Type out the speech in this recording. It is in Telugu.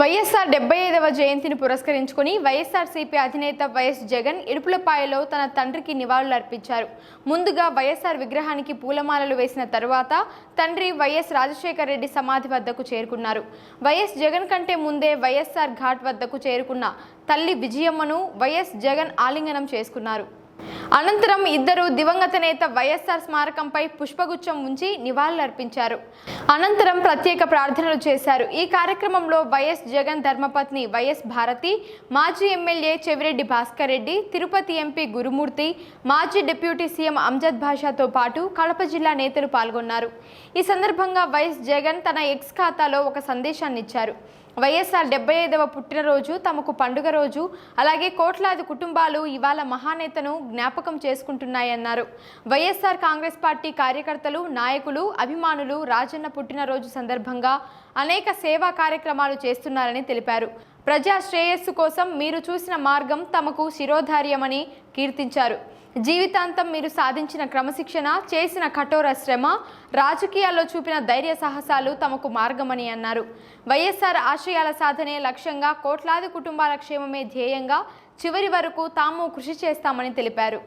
వైఎస్ఆర్ డెబ్బై ఐదవ జయంతిని పురస్కరించుకుని వైఎస్ఆర్సీపీ అధినేత వైఎస్ జగన్ ఇడుపులపాయలో తన తండ్రికి నివాళులర్పించారు ముందుగా వైఎస్ఆర్ విగ్రహానికి పూలమాలలు వేసిన తరువాత తండ్రి వైఎస్ రాజశేఖర రెడ్డి సమాధి వద్దకు చేరుకున్నారు. వైఎస్ జగన్ కంటే ముందే వైఎస్ఆర్ ఘాట్ వద్దకు చేరుకున్న తల్లి విజయమ్మను వైఎస్ జగన్ ఆలింగనం చేసుకున్నారు. అనంతరం ఇద్దరు దివంగత నేత వైఎస్ఆర్ స్మారకంపై పుష్పగుచ్చం ఉంచి నివాళులర్పించారు. అనంతరం ప్రత్యేక ప్రార్థనలు చేశారు. ఈ కార్యక్రమంలో వైఎస్ జగన్ ధర్మపత్ని వైఎస్ భారతి మాజీ ఎమ్మెల్యే చెవిరెడ్డి భాస్కర్ రెడ్డి తిరుపతి ఎంపీ గురుమూర్తి మాజీ డిప్యూటీ సీఎం అంజద్ భాషాతో పాటు కడప జిల్లా నేతలు పాల్గొన్నారు. ఈ సందర్భంగా వైఎస్ జగన్ తన ఎక్స్ ఖాతాలో ఒక సందేశాన్ని ఇచ్చారు వైఎస్ఆర్ డెబ్బై ఐదవ పుట్టినరోజు తమకు పండుగ రోజు అలాగే కోట్లాది కుటుంబాలు ఇవాళ మహానేతను జ్ఞాపకం చేసుకుంటున్నాయన్నారు. వైఎస్ఆర్ కాంగ్రెస్ పార్టీ కార్యకర్తలు నాయకులు అభిమానులు రాజన్న పుట్టినరోజు సందర్భంగా అనేక సేవా కార్యక్రమాలు చేస్తున్నారని తెలిపారు. ప్రజా శ్రేయస్సు కోసం మీరు చూసిన మార్గం తమకు శిరోధార్యమని కీర్తించారు. జీవితాంతం మీరు సాధించిన క్రమశిక్షణ చేసిన కఠోర శ్రమ రాజకీయాల్లో చూపిన ధైర్య సాహసాలు తమకు మార్గమని అన్నారు. వైఎస్ఆర్ ఆశయాల సాధనే లక్ష్యంగా కోట్లాది కుటుంబాల క్షేమమే ధ్యేయంగా చివరి వరకు తాము కృషి చేస్తామని తెలిపారు.